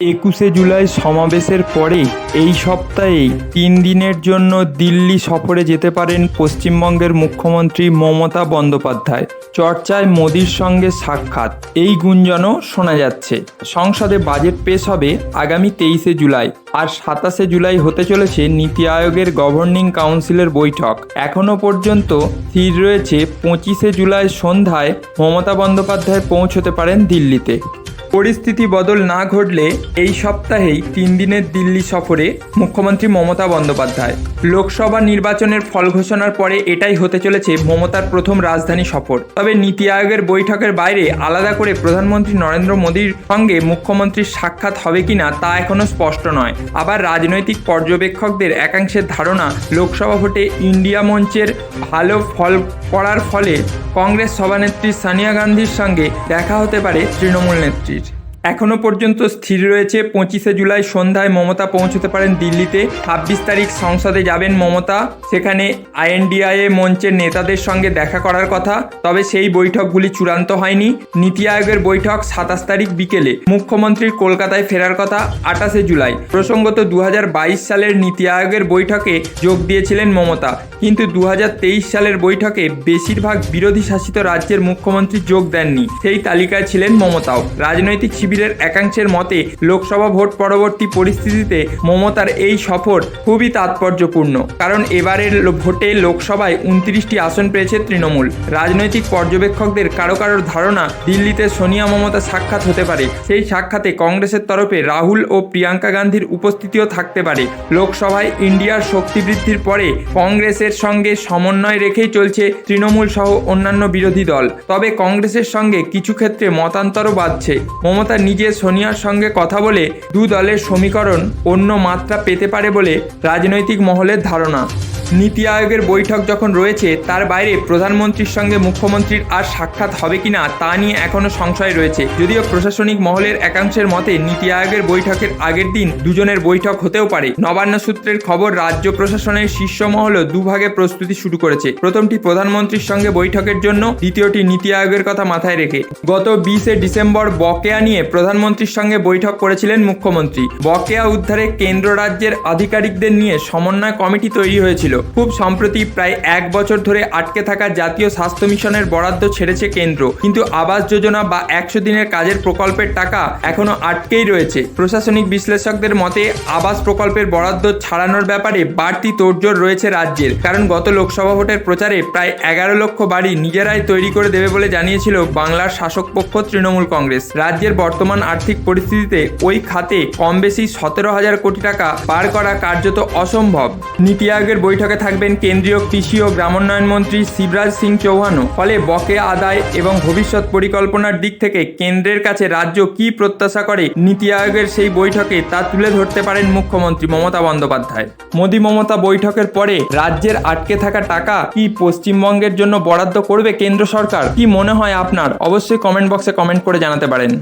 একুশে জুলাই সমাবেশের পরে এই সপ্তাহেই তিন দিনের জন্য দিল্লি সফরে যেতে পারেন পশ্চিমবঙ্গের মুখ্যমন্ত্রী মমতা বন্দ্যোপাধ্যায়। চর্চায় মোদির সঙ্গে সাক্ষাৎ। এই গুঞ্জনও শোনা যাচ্ছে। সংসদে বাজেট পেশ হবে আগামী তেইশে জুলাই আর সাতাশে জুলাই হতে চলেছে নীতি আয়োগের গভর্নিং কাউন্সিলের বৈঠক। এখনও পর্যন্ত স্থির রয়েছে পঁচিশে জুলাই সন্ধ্যায় মমতা বন্দ্যোপাধ্যায় পৌঁছতে পারেন দিল্লিতে। পরিস্থিতি বদল না ঘটলে এই সপ্তাহেই তিন দিনের দিল্লি সফরে মুখ্যমন্ত্রী মমতা বন্দ্যোপাধ্যায়। লোকসভা নির্বাচনের ফল ঘোষণার পরে এটাই হতে চলেছে মমতার প্রথম রাজধানী সফর। তবে নীতি আয়োগের বৈঠকের বাইরে আলাদা করে প্রধানমন্ত্রী নরেন্দ্র মোদীর সঙ্গে মুখ্যমন্ত্রীর সাক্ষাৎ হবে কিনা তা এখনও স্পষ্ট নয়। আবার রাজনৈতিক পর্যবেক্ষকদের একাংশের ধারণা, লোকসভা ভোটে ইন্ডিয়া মঞ্চের ভালো ফল পড়ার ফলে কংগ্রেস সভানেত্রী সোনিয়া গান্ধীর সঙ্গে দেখা হতে পারে তৃণমূল নেত্রীর। এখনও পর্যন্ত স্থির রয়েছে। পঁচিশে জুলাই সন্ধ্যায় মমতা পৌঁছতে পারেন দিল্লিতে। ছাব্বিশ তারিখ সংসদে যাবেন মমতা। সেখানে আইএনডিআইএ মঞ্চের নেতাদের সঙ্গে দেখা করার কথা। তবে সেই বৈঠকগুলি চূড়ান্ত হয়নি। নীতি আয়োগের বৈঠক সাতাশ তারিখ বিকেলে। মুখ্যমন্ত্রীর কলকাতায় ফেরার কথা আঠাশে জুলাই। প্রসঙ্গত দু হাজার বাইশ সালের নীতি আয়োগের বৈঠকে যোগ দিয়েছিলেন মমতা। কিন্তু দু হাজার তেইশ সালের বৈঠকে বেশিরভাগ বিরোধী শাসিত রাজ্যের মুখ্যমন্ত্রী যোগ দেননি। সেই তালিকায় ছিলেন মমতাও। রাজনৈতিক শিবিরের একাংশের মতে লোকসভা ভোট পরবর্তী পরিস্থিতিতে মমতার এই সফর খুবই তাৎপর্যপূর্ণ। কারণ এবারের ভোটে লোকসভায় উনত্রিশটি আসন পেয়েছে তৃণমূল। রাজনৈতিক পর্যবেক্ষকদের কারও কারোর ধারণা দিল্লিতে সোনিয়া মমতা সাক্ষাৎ হতে পারে। সেই সাক্ষাতে কংগ্রেসের তরফে রাহুল ও প্রিয়াঙ্কা গান্ধীর উপস্থিতিও থাকতে পারে। লোকসভায় ইন্ডিয়ার শক্তি বৃদ্ধির পরে কংগ্রেসের সঙ্গে সমন্বয় রেখেই চলছে তৃণমূল সহ অন্যান্য বিরোধী দল। তবে কংগ্রেসের সঙ্গে কিছু ক্ষেত্রে মতান্তরও বাড়ছে মমতা নিজে সোনিয়ার সঙ্গে কথা বলে দু দলের সমীকরণ অন্য মাত্রা পেতে পারে বলে রাজনৈতিক মহলের ধারণা। নীতি আয়োগের বৈঠক যখন রয়েছে, তার বাইরে প্রধানমন্ত্রীর সঙ্গে মুখ্যমন্ত্রীর আর সাক্ষাৎ হবে কিনা তা নিয়ে এখনও সংশয় রয়েছে। যদিও প্রশাসনিক মহলের একাংশের মতে, নীতি আয়োগের বৈঠকের আগের দিন দুজনের বৈঠক হতেও পারে। নবান্ন সূত্রের খবর, রাজ্য প্রশাসনের শীর্ষ মহলও দুভাগে প্রস্তুতি শুরু করেছে। প্রথমটি প্রধানমন্ত্রীর সঙ্গে বৈঠকের জন্য, দ্বিতীয়টি নীতি আয়োগের কথা মাথায় রেখে। গত বিশে ডিসেম্বর বকেয়া নিয়ে প্রধানমন্ত্রীর সঙ্গে বৈঠক করেছিলেন মুখ্যমন্ত্রী। বকেয়া উদ্ধারে কেন্দ্র রাজ্যের আধিকারিকদের নিয়ে সমন্বয় কমিটি তৈরি হয়েছিল। খুব সম্প্রতি প্রায় এক বছর ধরে আটকে থাকা জাতীয় স্বাস্থ্য মিশনের বরাদ্দ ছেড়েছে কেন্দ্র। কিন্তু আবাস যোজনা বা একশো দিনের কাজের প্রকল্পের টাকা এখনও আটকেই রয়েছে। প্রশাসনিক বিশ্লেষকদের মতে, আবাস প্রকল্পের বরাদ্দ ছাড়ানোর ব্যাপারে বাড়তি তোড়জোড় রয়েছে রাজ্যের। কারণ গত লোকসভা ভোটের প্রচারে প্রায় এগারো লক্ষ বাড়ি নিজেরাই তৈরি করে দেবে বলে জানিয়েছিল বাংলার শাসক পক্ষ তৃণমূল কংগ্রেস। রাজ্যের বর্তমান আর্থিক পরিস্থিতিতে ওই খাতে কম বেশি সতেরো হাজার কোটি টাকা পার করা কার্যত অসম্ভব। নীতি আয়োগের বৈঠকে থাকবেন কেন্দ্রীয় কৃষি ও গ্রামোন্নয়ন মন্ত্রী শিবরাজ সিং চৌহানও। ফলে বকে আদায় এবং ভবিষ্যৎ পরিকল্পনার দিক থেকে কেন্দ্রের কাছে রাজ্য কি প্রত্যাশা করে নীতি আয়োগের সেই বৈঠকে তা তুলে ধরতে পারেন মুখ্যমন্ত্রী মমতা বন্দ্যোপাধ্যায়। মোদী মমতা বৈঠকের পরে রাজ্যের আটকে থাকা টাকা কি পশ্চিমবঙ্গের জন্য বরাদ্দ করবে কেন্দ্র সরকার? কি মনে হয় আপনার? অবশ্যই কমেন্ট বক্সে কমেন্ট করে জানাতে পারেন।